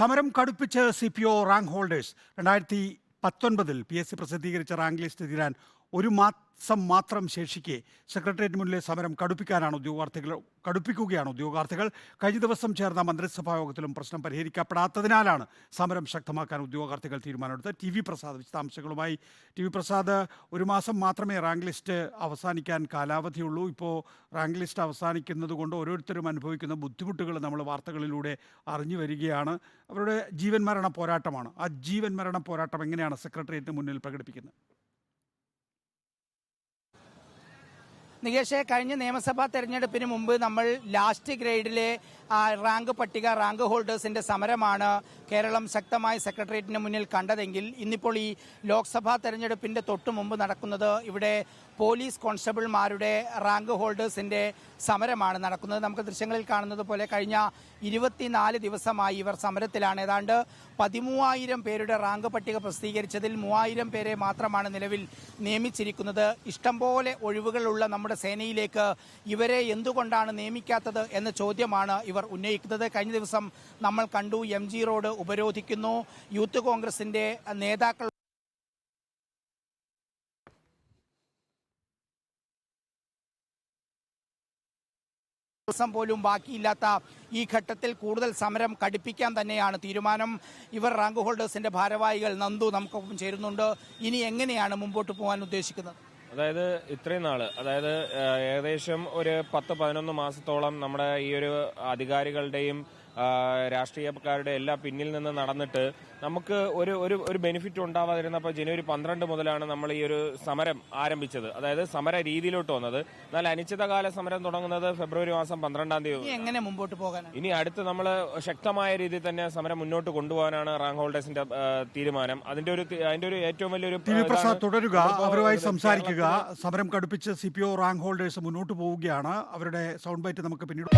സമരം കടുപ്പിച്ച് C P O rank holders. രണ്ടായിരത്തി പത്തൊൻപതിൽ പി എസ് സി പ്രസിദ്ധീകരിച്ച റാങ്ക് ലിസ്റ്റ് തീരാൻ ഒരു മാസം മാത്രം ശേഷിക്കെ സെക്രട്ടേറിയറ്റ് മുന്നിലെ സമരം കടുപ്പിക്കാനാണ് ഉദ്യോഗാർത്ഥികൾ കടുപ്പിക്കുകയാണ് ഉദ്യോഗാർത്ഥികൾ. കഴിഞ്ഞ ദിവസം ചേർന്ന മന്ത്രിസഭാ യോഗത്തിലും പ്രശ്നം പരിഹരിക്കപ്പെടാത്തതിനാലാണ് സമരം ശക്തമാക്കാൻ ഉദ്യോഗാർത്ഥികൾ തീരുമാനമെടുത്തത്. ടി വി പ്രസാദ് വിശദാംശങ്ങളുമായി. ടി വി പ്രസാദ് ഒരു മാസം മാത്രമേ റാങ്ക് ലിസ്റ്റ് അവസാനിക്കാൻ കാലാവധിയുള്ളൂ. ഇപ്പോൾ റാങ്ക് ലിസ്റ്റ് അവസാനിക്കുന്നത് കൊണ്ട് ഓരോരുത്തരും അനുഭവിക്കുന്ന ബുദ്ധിമുട്ടുകൾ നമ്മൾ വാർത്തകളിലൂടെ അറിഞ്ഞു വരികയാണ്. അവരുടെ ജീവൻ മരണ പോരാട്ടമാണ്. ആ ജീവൻ മരണ പോരാട്ടം എങ്ങനെയാണ് സെക്രട്ടേറിയറ്റിന് മുന്നിൽ പ്രകടിപ്പിക്കുന്നത്? നികേഷെ കഴിഞ്ഞ നിയമസഭാ തെരഞ്ഞെടുപ്പിന് മുമ്പ് നമ്മൾ ലാസ്റ്റ് ഗ്രേഡിലെ റാങ്ക് പട്ടിക റാങ്ക് ഹോൾഡേഴ്സിന്റെ സമരമാണ് കേരളം ശക്തമായി സെക്രട്ടേറിയറ്റിന് മുന്നിൽ കണ്ടതെങ്കിൽ ഇന്നിപ്പോൾ ഈ ലോക്സഭാ തെരഞ്ഞെടുപ്പിന്റെ തൊട്ടു മുമ്പ് നടക്കുന്നത് ഇവിടെ പോലീസ് കോൺസ്റ്റബിൾമാരുടെ റാങ്ക് ഹോൾഡേഴ്സിന്റെ സമരമാണ് നടക്കുന്നത്. നമുക്ക് ദൃശ്യങ്ങളിൽ കാണുന്നത് പോലെ കഴിഞ്ഞ ഇരുപത്തിനാല് ദിവസമായി ഇവർ സമരത്തിലാണ്. ഏതാണ്ട് പതിമൂവായിരം പേരുടെ റാങ്ക് പട്ടിക പ്രസിദ്ധീകരിച്ചതിൽ മൂവായിരം പേരെ മാത്രമാണ് നിലവിൽ നിയമിച്ചിരിക്കുന്നത്. ഇഷ്ടംപോലെ ഒഴിവുകളുള്ള നമ്മുടെ സേനയിലേക്ക് ഇവരെ എന്തുകൊണ്ടാണ് നിയമിക്കാത്തത് എന്ന ചോദ്യമാണ് ഇവർ ഉന്നയിക്കുന്നത്. കഴിഞ്ഞ ദിവസം നമ്മൾ കണ്ടു എം ജി റോഡ് ഉപരോധിക്കുന്നു. യൂത്ത് കോൺഗ്രസിന്റെ നേതാക്കൾ ദിവസം പോലും ബാക്കിയില്ലാത്ത ഈ ഘട്ടത്തിൽ കൂടുതൽ സമരം കടുപ്പിക്കാൻ തന്നെയാണ് തീരുമാനം. ഇവർ റാങ്ക് ഹോൾഡേഴ്സിന്റെ ഭാരവാഹികൾ നന്ദു നമുക്കൊപ്പം ചേരുന്നുണ്ട്. ഇനി എങ്ങനെയാണ് മുമ്പോട്ട് പോകാൻ ഉദ്ദേശിക്കുന്നത്? അതായത് ഇത്രയും നാൾ അതായത് ഏകദേശം ഒരു പത്ത് പതിനൊന്ന് മാസത്തോളം നമ്മുടെ ഈ ഒരു അധികാരികളുടെയും രാഷ്ട്രീയക്കാരുടെ എല്ലാ പിന്നിൽ നിന്ന് നടന്നിട്ട് നമുക്ക് ഒരു ഒരു ഒരു ബെനിഫിറ്റ് ഉണ്ടാവാതിരുന്നപ്പോൾ ജനുവരി പന്ത്രണ്ട് മുതലാണ് നമ്മൾ ഈ ഒരു സമരം ആരംഭിച്ചത്. അതായത് സമര രീതിയിലോട്ട് വന്നത്. എന്നാൽ അനിശ്ചിതകാല സമരം തുടങ്ങുന്നത് ഫെബ്രുവരി മാസം പന്ത്രണ്ടാം തീയതി ഇനി എങ്ങനെ മുമ്പോട്ട് പോകാൻ ഇനി അടുത്ത് നമ്മൾ ശക്തമായ രീതിയിൽ തന്നെ സമരം മുന്നോട്ട് കൊണ്ടുപോകാനാണ് റാങ്ക് ഹോൾഡേഴ്സിന്റെ തീരുമാനം. അതിന്റെ ഒരു അതിന്റെ ഒരു ഏറ്റവും വലിയൊരു പ്രസാദ് തുടരുക അവരുമായി സംസാരിക്കുക സമരം കടുപ്പിച്ച് C P O rank holders മുന്നോട്ട് പോവുകയാണ്. അവരുടെ സൗണ്ട് ബൈറ്റ് നമുക്ക് പിന്നീട്